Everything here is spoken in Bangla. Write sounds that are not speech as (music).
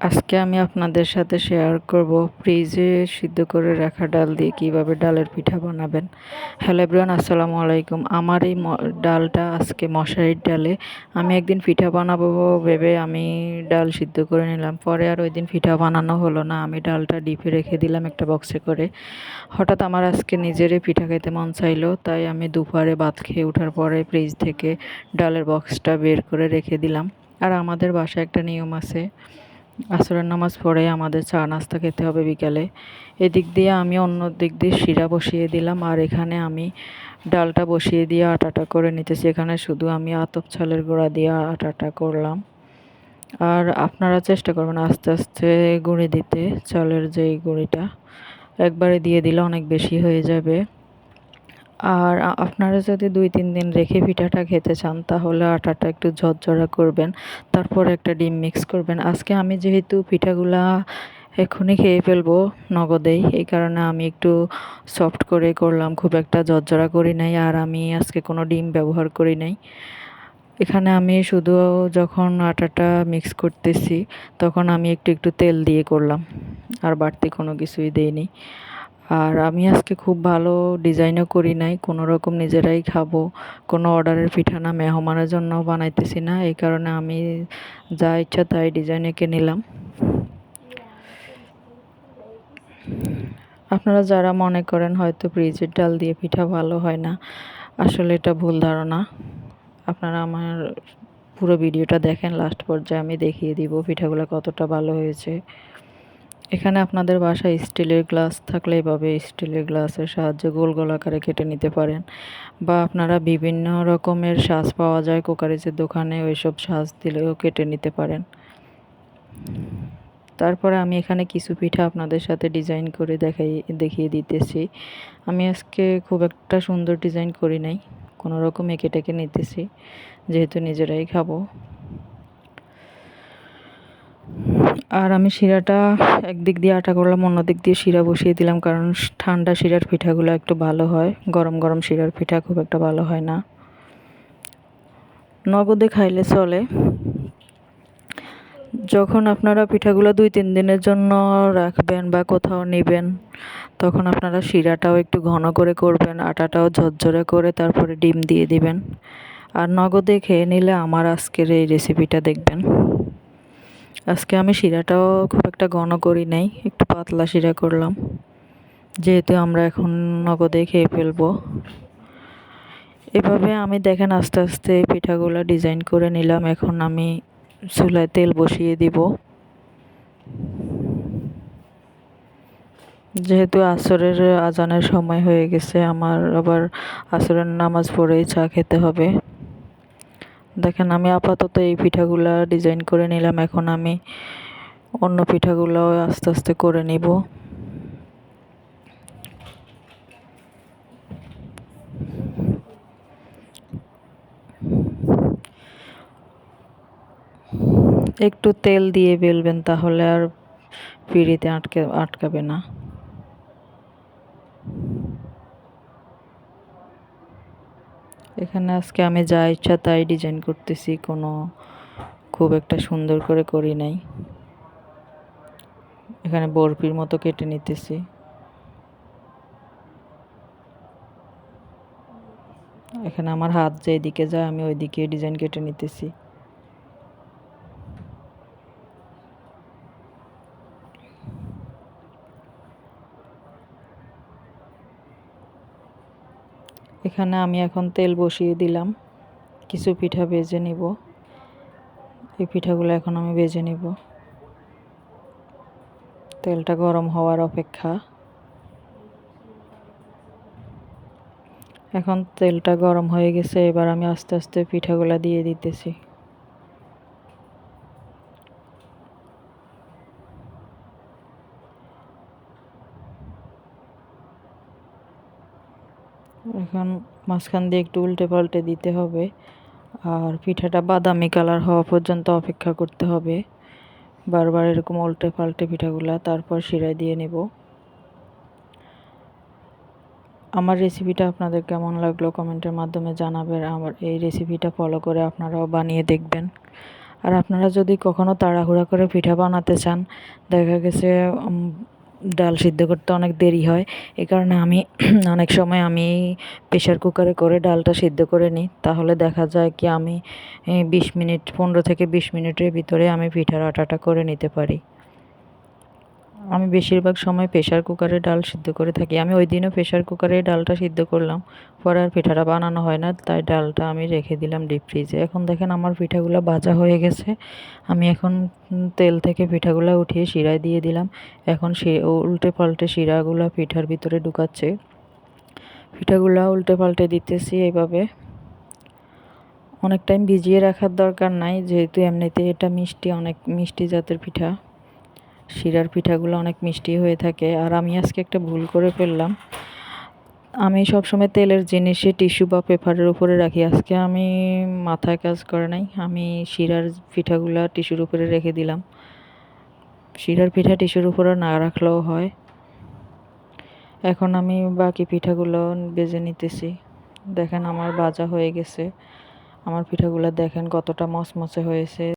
আজকে আমি আপনাদের সাথে শেয়ার করব ফ্রিজে সিদ্ধ করে রাখা ডাল দিয়ে কীভাবে ডালের পিঠা বানাবেন। হ্যালো এভরিওয়ান আসসালামু আলাইকুম। আমার এই ডালটা আজকে মশারির ডালে। আমি একদিন পিঠা বানাবো ভেবে আমি ডাল সিদ্ধ করে নিলাম। পরে আর ওই দিন পিঠা বানানো হলো না। আমি ডালটা ডিপে রেখে দিলাম একটা বক্সে করে। হঠাৎ আমার আজকে নিজেরই পিঠা খেতে মন চাইলো। তাই আমি দুপুরে ভাত খেয়ে ওঠার পরে ফ্রিজ থেকে ডালের বক্সটা বের করে রেখে দিলাম। আর আমাদের বাসায় একটা নিয়ম আছে। আসরের নামাজ পড়ে আমাদের চা নাস্তা খেতে হবে বিকালে। এদিক দিয়ে আমি অন্য দিক দিয়ে শিরা বসিয়ে দিলাম আর এখানে আমি ডালটা বসিয়ে দিয়ে আটাটা করে নিতেছি। এখানে শুধু আমি আতপ ছালের গোড়া দিয়ে আটাটা করলাম। আর আপনারা চেষ্টা করবেন আস্তে আস্তে গুঁড়ি দিতে, চালের যেই গুঁড়িটা। একবারে দিয়ে দিলে অনেক বেশি হয়ে যাবে। আর আপনারা যদি দুই, তিন দিন রেখে পিঠাটা খেতে চান, তাহলে আটাটা একটু ঝরঝরা করবেন, তারপর একটা ডিম মিক্স করবেন। আজকে আমি যেহেতু পিঠাগুলা এক্ষুনি খেয়ে ফেলব নগদেই, এই কারণে আমি একটু সফট করে করলাম, খুব একটা ঝরঝরা করি নাই, আর আমি আজকে কোনো ডিম ব্যবহার করি নাই। এখানে আমি শুধু যখন আটাটা মিক্স করতেছি, তখন আমি একটু একটু তেল দিয়ে করলাম, আর বাড়তি কোনো কিছুই দিইনি। আর আমি আজকে খুব ভালো ডিজাইনও করি নাই, কোনো রকম নিজেরাই খাব, কোনো অর্ডারের পিঠা না, মেহমানের জন্য বানাইতেছি না, এই কারণে আমি যা ইচ্ছা তাই ডিজাইন এঁকে নিলাম। আপনারা যারা মনে করেন হয়তো ফ্রিজের ডাল দিয়ে পিঠা ভালো হয় না, আসলে এটা ভুল ধারণা। আপনারা আমার পুরো ভিডিওটা দেখেন লাস্ট পর্যায়ে আমি দেখিয়ে দিব পিঠাগুলো কতটা ভালো হয়েছে। এখানে আপনাদের বাসায় স্টিলের গ্লাস থাকলে এভাবে স্টিলের গ্লাসের সাহায্যে গোল গোল আকারে কেটে নিতে পারেন। বা আপনারা বিভিন্ন রকমের সাজ পাওয়া যায় কোকারিজের দোকানে, ওইসব সাজ দিলেও কেটে নিতে পারেন। তারপরে আমি এখানে কিছু পিঠা আপনাদের সাথে ডিজাইন করে দেখাই, দেখিয়ে দিতেছি। আমি আজকে খুব একটা সুন্দর ডিজাইন করি নাই, কোনো রকম এঁকে টেকে নিতেছি, যেহেতু নিজেরাই খাব। আর আমি শিরাটা একদিক দিয়ে আটা করলাম, অন্য দিক দিয়ে শিরা বসিয়ে দিলাম, কারণ ঠান্ডা শিরার পিঠাগুলো একটু ভালো হয়। গরম গরম শিরার পিঠা খুব একটা ভালো হয় না। নগদে খাইলে চলে। যখন আপনারা পিঠাগুলো দুই তিন দিনের জন্য রাখবেন বা কোথাও নেবেন, তখন আপনারা শিরাটাও একটু ঘন করে করবেন, আটাটাও ঝরঝরে করে তারপরে ডিম দিয়ে দিবেন। আর নগদে খেয়ে নিলে আমার আজকের এই রেসিপিটা দেখবেন। আজকে আমি শিরাটাও খুব একটা ঘন করি নাই, একটু পাতলা শিরা করলাম। যেহেতু আমরা এখন নগদে খেয়ে ফেলব। এভাবে আমি দেখেন আস্তে আস্তে পিঠাগুলো ডিজাইন করে নিলাম, এখন আমি চুলায় তেল বসিয়ে দিব। যেহেতু আসরের আজানের সময় হয়ে গেছে, আমার আবার আসরের নামাজ পড়েই চা খেতে হবে। দেখেন, আমি আপাতত এই পিঠাগুলা ডিজাইন করে নিলাম। এখন আমি অন্য পিঠাগুলো আস্তে আস্তে করে নিব। একটু তেল দিয়ে বেলবেন, তাহলে আর পিড়িতে আটকে, আটকাবে না। এখানে আজকে আমি যা ইচ্ছা তাই ডিজাইন করতেছি, কোনো খুব একটা সুন্দর করে করি নাই। এখানে বরফির মতো কেটে নিতেছি। এখানে আমার হাত যেদিকে যায় আমি ওইদিকে ডিজাইন কেটে নিতেছি। এখানে আমি এখন তেল বসিয়ে দিলাম। কিছু পিঠা বেজে নিব। এই পিঠাগুলো এখন আমি বেজে নিব। তেলটা গরম হওয়ার অপেক্ষা। এখন তেলটা গরম হয়ে গেছে, এবার আমি আস্তে আস্তে পিঠাগুলো দিয়ে দিতেছি। এখন মাঝখান দিয়ে একটু উল্টে পাল্টে দিতে হবে। আর পিঠাটা বাদামি কালার হওয়া পর্যন্ত অপেক্ষা করতে হবে। বারবার এরকম উল্টে পাল্টে পিঠাগুলা তারপর শিরায় দিয়ে নেব। আমার রেসিপিটা আপনাদের কেমন লাগল কমেন্টের মাধ্যমে জানাবেন। আমার এই রেসিপিটা ফলো করে আপনারাও বানিয়ে দেখবেন। আর আপনারা যদি কখনো তাড়াহুড়া করে পিঠা বানাতে চান, দেখা গেছে ডাল সিদ্ধ করতে অনেক দেরি হয়। এ কারণে আমি (clears throat) অনেক সময় আমি প্রেশার কুকারে করে ডালটা সিদ্ধ করে নিই। তাহলে দেখা যায় কি আমি বিশ মিনিট, পনেরো থেকে বিশ মিনিটের ভিতরে আমি পিঠার আটাটা করে নিতে পারি। আমি বেশিরভাগ সময় প্রেশার কুকারে ডাল সিদ্ধ করে থাকি। আমি ওই দিনও প্রেশার কুকারে ডালটা সিদ্ধ করলাম। পরে আর পিঠাটা বানানো হয় না, তাই ডালটা আমি রেখে দিলাম ডিপ ফ্রিজে এখন দেখেন আমার পিঠাগুলো ভাজা হয়ে গেছে। আমি এখন তেল থেকে পিঠাগুলো উঠিয়ে শিরায় দিয়ে দিলাম। এখন শি- উল্টে পাল্টে শিরাগুলো পিঠার ভিতরে ঢুকাচ্ছে। পিঠাগুলো উল্টে পাল্টে দিতেছি এইভাবে। অনেক টাইম ভিজিয়ে রাখার দরকার নাই, যেহেতু এমনিতে এটা মিষ্টি, অনেক মিষ্টি জাতের পিঠা। শিরার পিঠাগুলো অনেক মিষ্টি হয়ে থাকে। আর আমি আজকে একটা ভুল করে ফেললাম। আমি সবসময় তেলের জিনিসে টিস্যু বা পেপারের উপরে রাখি। আজকে আমি মাথায় কাজ করে নাই। আমি শিরার পিঠাগুলো টিস্যুর উপরে রেখে দিলাম। শিরার পিঠা টিস্যুর উপরে না রাখলেও হয়। এখন আমি বাকি পিঠাগুলো বেজে নিতেছি। দেখেন আমার ভাজা হয়ে গেছে। আমার পিঠাগুলো দেখেন কতটা মচমচে হয়েছে।